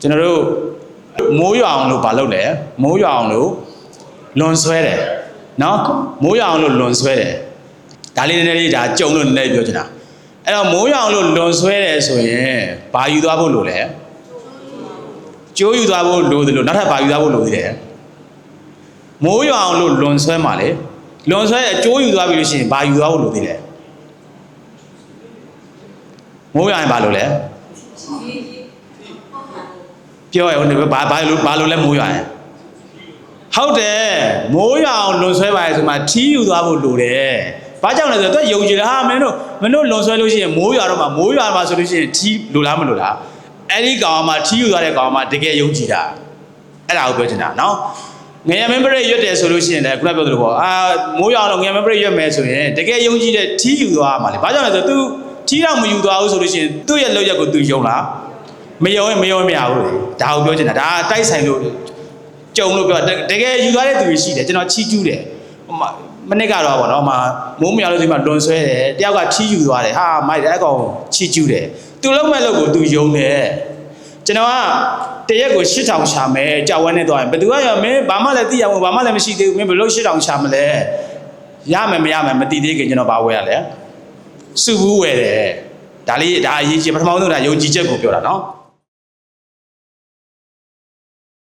ကျွန်တော်တို့မိုးရွာအောင်လို့မလုပ်လဲမိုးရွာအောင်လို့လွန်ဆွဲတယ်နော်မိုးရွာအောင်လို့လွန်ဆွဲတယ်ဒါလေးနည်းနည်းလေးဒါကြုံလို့နည်းနည်းပြောချင်တာအဲ့တော့မိုးရွာအောင်လို့လွန်ဆွဲတယ်ဆိုရင်ဘာယူသွားဖို့လို့လဲကျိုးယူသွားဖို့လိုတယ်လို့နောက်ထပ်ဘာယူသွားဖို့လိုသေးတယ်မိုးရွာအောင်လို့လွန်ဆွဲမှာလေလွန်ဆွဲအကျိုးယူသွားပြီလို့ရှိရင်ဘာယူသွားဖို့လိုသေးတယ်မိုးရွာရင်ဘာလို့လဲ ပြောရအောင်ဘာဘာလို့ဘာလို့လဲမိုးရွာရင်ဟုတ်တယ်မိုးရွာအောင်လွန်ဆွဲပါလေဆိုမှထီးယူသွားဖို့လိုတယ်ဘာကြောင့်လဲဆိုတော့သူယုံကြည်တယ်ဟာမင်းတို့မင်းတို့လွန်ဆွဲလို့ရှိရင်မိုးရွာတော့မှမိုးရွာမှာဆိုလို့ရှိရင်ထီးလိုလားမလိုလားအဲ့ဒီကောင်မှထီးယူသွားတဲ့ကောင်မှတကယ်ယုံကြည်တာအဲ့ဒါကိုပြောချင်တာနော်ငရမင်းပရိတ်ရွတ်တယ်ဆိုလို့ရှိရင်လည်းခုနပြောသလိုပေါ့အာမိုးရွာတော့ငရမင်းပရိတ်ရွတ်မယ်ဆိုရင်တကယ်ယုံကြည်တဲ့ထီးယူသွားမှာလေဘာကြောင့်လဲဆိုတော့ तू ထီးတော့မယူသွားဘူးဆိုလို့ရှိရင်သူ့ရဲ့လောက်ရက်ကို तू ယုံလား မယုံရင်မယုံမရဘူးလေဒါကိုပြောချင်တာဒါတိုက်ဆိုင်လို့ကြုံလို့ပြောတတကယ်ယူသွားတဲ့သူတွေရှိတယ်ကျွန်တော်ချီးကျူးတယ်ဟိုမှာမနစ်ကတော့ဗောနော်ဟိုမှာမိုးမရလို့ဒီမှာလွန်ဆွဲတယ်တယောက်ကချီးယူသွားတယ်ဟာမိုက်တယ်အကောင်ချီးကျူးတယ်သူလုံးမဲ့လို့ကိုသူယုံတယ်ကျွန်တော်ကတရက်ကို8000ရှာမယ်ကြောက်ဝဲနဲ့သွားရင်ဘယ်သူကရမင်းဘာမှလည်းသိရမို့ဘာမှလည်းမရှိသေးဘူးမင်းဘယ်လို့8000ရှာမလဲရမယ်မရမယ်မသိသေးခင်ကျွန်တော်ဘာဝဲရလဲစုဘူးဝဲတယ်ဒါလေးဒါအရေးကြီးပထမဆုံးဒါယုံကြည်ချက်ကိုပြောတာနော်